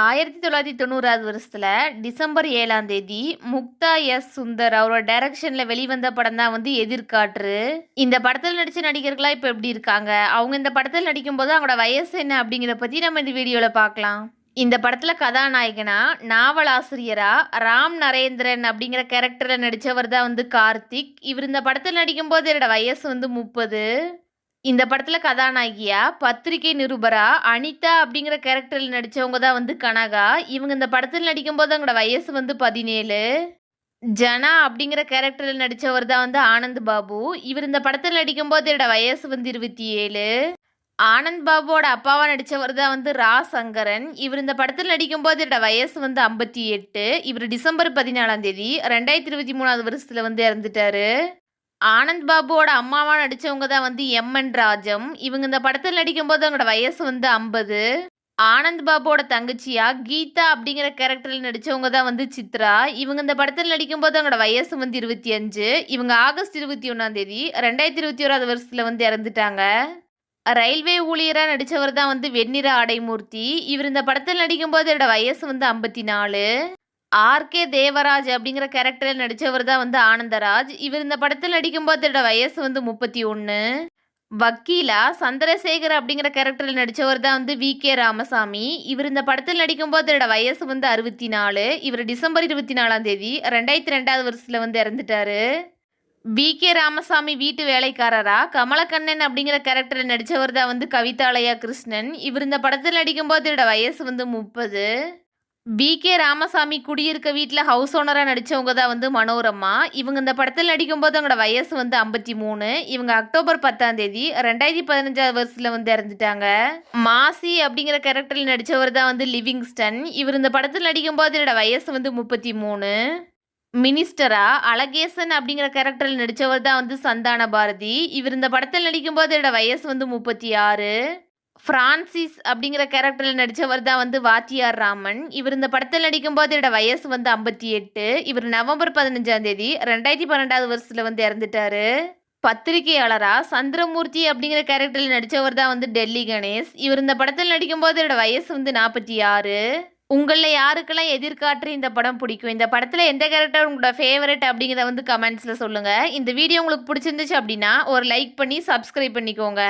ஆயிரத்தி தொள்ளாயிரத்தி தொண்ணூறாவது வருஷத்தில் டிசம்பர் ஏழாம் தேதி முக்தா எஸ். சுந்தர் அவரோட டைரக்ஷனில் வெளிவந்த படம் தான் வந்து எதிர்காற்று. இந்த படத்தில் நடித்த நடிகர்களாக இப்போ எப்படி இருக்காங்க? அவங்க இந்த படத்தில் நடிக்கும்போது அவங்களோட வயசு என்ன அப்படிங்கிறத பற்றி நம்ம இந்த வீடியோவில் பார்க்கலாம். இந்த படத்தில் கதாநாயகனா நாவல் ஆசிரியரா ராம் நரேந்திரன் அப்படிங்கிற கேரக்டரில் நடித்தவர் தான் வந்து கார்த்திக். இவர் இந்த படத்தில் நடிக்கும்போது என்னோட வயசு வந்து முப்பது. இந்த படத்தில் கதாநாயகியா பத்திரிகை நிருபரா அனிதா அப்படிங்கிற கேரக்டரில் நடித்தவங்க தான் வந்து கனகா. இவங்க இந்த படத்தில் நடிக்கும்போது அவங்களோட வயசு வந்து பதினேழு. ஜனா அப்படிங்கிற கேரக்டரில் நடித்தவர் தான் வந்து ஆனந்த் பாபு. இவர் இந்த படத்தில் நடிக்கும்போது என்னோட வயசு வந்து இருபத்தி ஏழு ஆனந்த் பாபுவோட அப்பாவாக நடித்தவர் தான் வந்து ரா சங்கரன். இவர் இந்த படத்தில் நடிக்கும்போது என்னோட வயசு வந்து ஐம்பத்தி எட்டு இவர் டிசம்பர் பதினாலாம் தேதி ரெண்டாயிரத்தி இருபத்தி மூணாவது வருஷத்தில் வந்து இறந்துட்டாரு. ஆனந்த் பாபுவோட அம்மாவா நடிச்சவங்க தான் வந்து எம்என் ராஜம். இவங்க இந்த படத்தில் நடிக்கும்போது அவங்களோட வயசு வந்து ஐம்பது. ஆனந்த் பாபுவோட தங்கச்சியா? கீதா அப்படிங்கிற கேரக்டரில் நடிச்சவங்க தான் வந்து சித்ரா. இவங்க இந்த படத்தில் நடிக்கும்போது அவங்களோட வயசு வந்து இருபத்தி அஞ்சு. இவங்க ஆகஸ்ட் இருபத்தி ஒன்றாம் தேதி ரெண்டாயிரத்தி இருபத்தி ஓராது வருஷத்துல வந்து இறந்துட்டாங்க. ரயில்வே ஊழியராக நடித்தவர் தான் வந்து வெண்ணிற ஆடைமூர்த்தி. இவர் இந்த படத்தில் நடிக்கும்போது என்னோட வயசு வந்து ஐம்பத்தி நாலு. ஆர்கே தேவராஜ் அப்படிங்கிற கேரக்டரில் நடித்தவர் தான் வந்து ஆனந்தராஜ். இவர் இந்த படத்தில் நடிக்கும்போது என்னோட வயசு வந்து முப்பத்தி ஒன்று வக்கீலா சந்திரசேகர் அப்படிங்கிற கேரக்டரில் நடித்தவர் தான் வந்து வி கே ராமசாமி. இவர் இந்த படத்தில் நடிக்கும்போது என்னோட வயசு வந்து அறுபத்தி நாலு. இவர் டிசம்பர் இருபத்தி நாலாம் தேதி ரெண்டாயிரத்தி ரெண்டாவது வருஷத்தில் வந்து இறந்துட்டாரு. வி கே ராமசாமி வீட்டு வேலைக்காரரா? கமலக்கண்ணன் அப்படிங்கிற கேரக்டரில் நடித்தவர் தான் வந்து கவிதாலயா கிருஷ்ணன். இவர் இந்த படத்தில் நடிக்கும்போது என்னோட வயசு வந்து முப்பது. பி கே ராமசாமி குடியிருக்க வீட்டில் ஹவுஸ் ஓனராக நடித்தவங்க தான் வந்து மனோரமா இவங்க இந்த படத்தில் நடிக்கும்போது அவங்களோட வயசு வந்து ஐம்பத்தி மூணு. இவங்க அக்டோபர் பத்தாம் தேதி ரெண்டாயிரத்தி பதினஞ்சாவது வருஷத்தில் வந்து இறந்துட்டாங்க. மாசி அப்படிங்கிற கேரக்டரில் நடித்தவர் தான் வந்து லிவிங்ஸ்டன். இவர் இந்த படத்தில் நடிக்கும்போது என்னோட வயசு வந்து முப்பத்தி மூணு. மினிஸ்டரா? அழகேசன் அப்படிங்கிற கேரக்டரில் நடித்தவர் தான் வந்து சந்தான பாரதி இவர் இந்த படத்தில் நடிக்கும்போது என்னோட வயசு வந்து முப்பத்தி ஆறு. ஃப்ரான்சிஸ் அப்படிங்கிற கேரக்டரில் நடித்தவர் தான் வந்து வாத்தியார் ராமன். இவர் இந்த படத்தில் நடிக்கும்போது என்னோட வயசு வந்து ஐம்பத்தி எட்டு. இவர் நவம்பர் பதினஞ்சாம் தேதி ரெண்டாயிரத்தி பன்னெண்டாவது வருஷத்தில் வந்து இறந்துட்டாரு. பத்திரிகையாளரா சந்திரமூர்த்தி அப்படிங்கிற கேரக்டரில் நடித்தவர் தான் வந்து டெல்லி கணேஷ். இவர் இந்த படத்தில் நடிக்கும்போது என்னோட வயசு வந்து நாற்பத்தி ஆறு. உங்களில் யாருக்கெல்லாம் எதிர்காற்று இந்த படம் பிடிக்கும்? இந்த படத்தில் எந்த கேரக்டர் உங்களோட ஃபேவரட் அப்படிங்கிறத வந்து கமெண்ட்ஸில் சொல்லுங்கள் இந்த வீடியோ உங்களுக்கு பிடிச்சிருந்துச்சு அப்படின்னா ஒரு லைக் பண்ணி சப்ஸ்கிரைப் பண்ணிக்கோங்க.